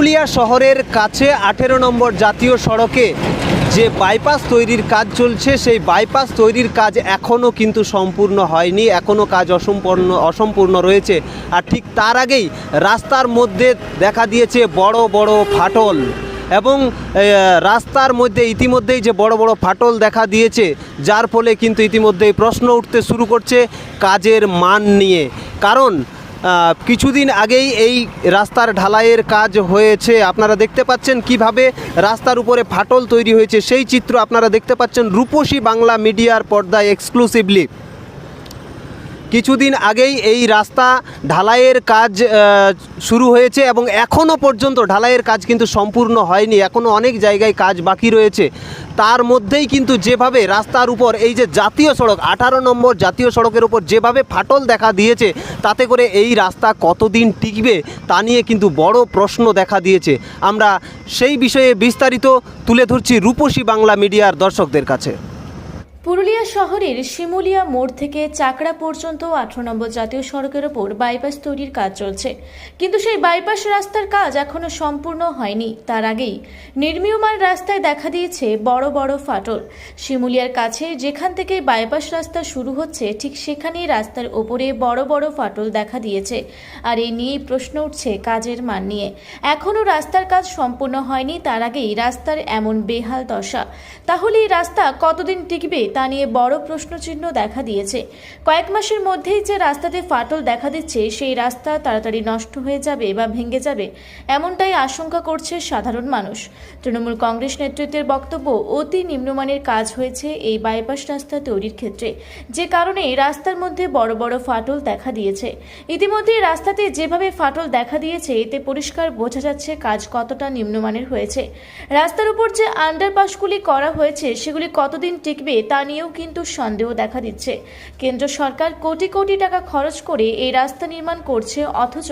পুরুলিয়া শহরের কাছে আঠেরো নম্বর জাতীয় সড়কে যে বাইপাস তৈরির কাজ চলছে, সেই বাইপাস তৈরির কাজ এখনও কিন্তু সম্পূর্ণ হয়নি এখনও কাজ অসম্পূর্ণ অসম্পূর্ণ রয়েছে। আর ঠিক তার আগেই রাস্তার মধ্যে দেখা দিয়েছে বড় বড় ফাটল এবং রাস্তার মধ্যে ইতিমধ্যেই যে বড় বড় ফাটল দেখা দিয়েছে, যার ফলে কিন্তু ইতিমধ্যেই প্রশ্ন উঠতে শুরু করছে কাজের মান নিয়ে। কারণ কিছুদিন আগেই এই রাস্তার ঢালাইয়ের কাজ হয়েছে। আপনারা দেখতে পাচ্ছেন কীভাবে রাস্তার উপরে ফাটল তৈরি হয়েছে। সেই চিত্র আপনারা দেখতে পাচ্ছেন রূপসী বাংলা মিডিয়ার পর্দায় এক্সক্লুসিভলি কিছুদিন আগেই এই রাস্তা ঢালাইয়ের কাজ শুরু হয়েছে এবং এখনও পর্যন্ত ঢালাইয়ের কাজ কিন্তু সম্পূর্ণ হয়নি। এখনও অনেক জায়গায় কাজ বাকি রয়েছে। তার মধ্যেই কিন্তু যেভাবে রাস্তার উপর এই যে জাতীয় সড়ক, আঠারো নম্বর জাতীয় সড়কের উপর যেভাবে ফাটল দেখা দিয়েছে, তাতে করে এই রাস্তা কতদিন টিকবে তা নিয়ে কিন্তু বড় প্রশ্ন দেখা দিয়েছে। আমরা সেই বিষয়ে বিস্তারিত তুলে ধরছি রূপসী বাংলা মিডিয়ার দর্শকদের কাছে। পুরুলিয়া শহরের শিমুলিয়া মোড় থেকে চাকরা পর্যন্ত আঠারো নম্বর জাতীয় সড়কের ওপর বাইপাস তৈরির কাজ চলছে। কিন্তু সেই বাইপাস রাস্তার কাজ এখনও সম্পূর্ণ হয়নি। তার আগেই নির্মীয়মান রাস্তায় দেখা দিয়েছে বড় বড় ফাটল। শিমুলিয়ার কাছে যেখান থেকে বাইপাস রাস্তা শুরু হচ্ছে, ঠিক সেখানেই রাস্তার ওপরে বড় বড় ফাটল দেখা দিয়েছে। আর এই নিয়েই প্রশ্ন উঠছে কাজের মান নিয়ে। এখনও রাস্তার কাজ সম্পূর্ণ হয়নি, তার আগেই রাস্তার এমন বেহাল দশা। তাহলে এই রাস্তা কতদিন টিকবে? তা নিয়ে বড় প্রশ্নচিহ্ন দেখা দিয়েছে। কয়েক মাসের মধ্যেই যে রাস্তাতে ফাটল দেখা দিচ্ছে, সেই রাস্তা তাড়াতাড়ি নষ্ট হয়ে যাবে বা ভেঙে যাবে, এমনটাই আশঙ্কা করছে সাধারণ মানুষ। তৃণমূল কংগ্রেস নেতৃত্বের বক্তব্য, অতি নিম্নমানের কাজ হয়েছে এই বাইপাস রাস্তা তৈরির ক্ষেত্রে। যে কারণে রাস্তার মধ্যে বড় বড় ফাটল দেখা দিয়েছে। ইতিমধ্যে রাস্তাতে যেভাবে ফাটল দেখা দিয়েছে, এতে পরিষ্কার বোঝা যাচ্ছে কাজ কতটা নিম্নমানের হয়েছে। রাস্তার উপর যে আন্ডারপাসগুলি করা হয়েছে, সেগুলি কতদিন টিকবে, তা নিয়েও কিন্তু সন্দেহ দেখা দিচ্ছে। কেন্দ্র সরকার কোটি কোটি টাকা খরচ করে এই রাস্তা নির্মাণ করছে, অথচ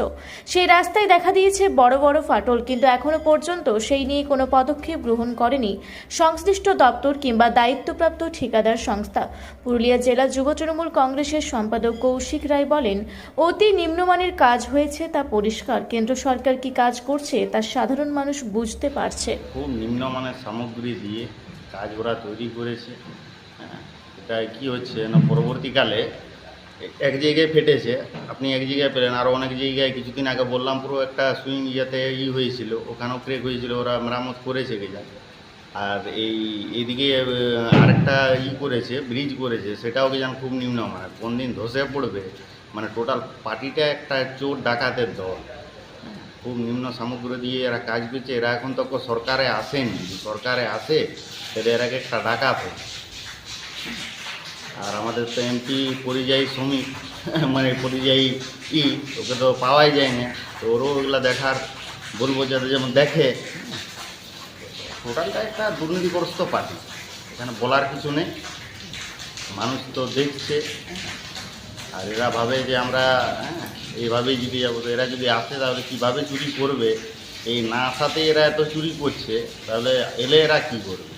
সেই রাস্তায় দেখা দিয়েছে বড় বড় ফাটল, কিন্তু এখনও পর্যন্ত সেই নিয়ে কোনো পদক্ষেপ গ্রহণ করেনি সংশ্লিষ্ট দপ্তর কিংবা দায়িত্বপ্রাপ্ত ঠিকাদার সংস্থা। পুরুলিয়া জেলা যুব তৃণমূল কংগ্রেসের সম্পাদক কৌশিক রায় বলেন, অতি নিম্নমানের কাজ হয়েছে তা পরিষ্কার। কেন্দ্র সরকার কি কাজ করছে তা সাধারণ মানুষ বুঝতে পারছে। খুব নিম্নমানের সামগ্রী দিয়ে কাজ ওরা তৈরি করেছে। এটা কি হচ্ছে না পরবর্তীকালে এক জায়গায় ফেটেছে। আপনি এক জায়গায় পেলেন। আরও অনেক জায়গায় কিছুদিন আগে বললাম পুরো একটা সুইং ইয়েতে ই হয়েছিল ওখানেও ক্রেক হয়েছিল ওরা মেরামত করেছে কে জানে আর এই এইদিকে আহ, আরেকটা ই করেছে ব্রিজ করেছে সেটাও কি জান খুব নিম্নমানের কোন দিন ধসে পড়বে। মানে টোটাল পার্টিটা একটা চোর ডাকাতের দল। খুব নিম্ন সামগ্রী দিয়ে এরা কাজ করছে। এরা এখন তো সরকারে আসেনি। সরকারে আসে তাহলে এরাকে একটা ডাকাত। আর আমাদের তো এমপি পরিযায়ী শ্রমিক মানে পরিযায়ী ই, ওকে তো পাওয়াই যায় না। তো ওরও ওগুলো দেখার বলব যাতে যেমন দেখে। টোটালটা একটা দুর্নীতিগ্রস্ত পার্টি। এখানে বলার কিছু নেই। মানুষ তো দেখছে। আর এরা ভাবে যে আমরা হ্যাঁ এইভাবেই যদি যাব, তো এরা যদি আসে তাহলে কীভাবে চুরি করবে? এই না আসাতে এরা এত চুরি করছে, তাহলে এলে এরা কী করবে?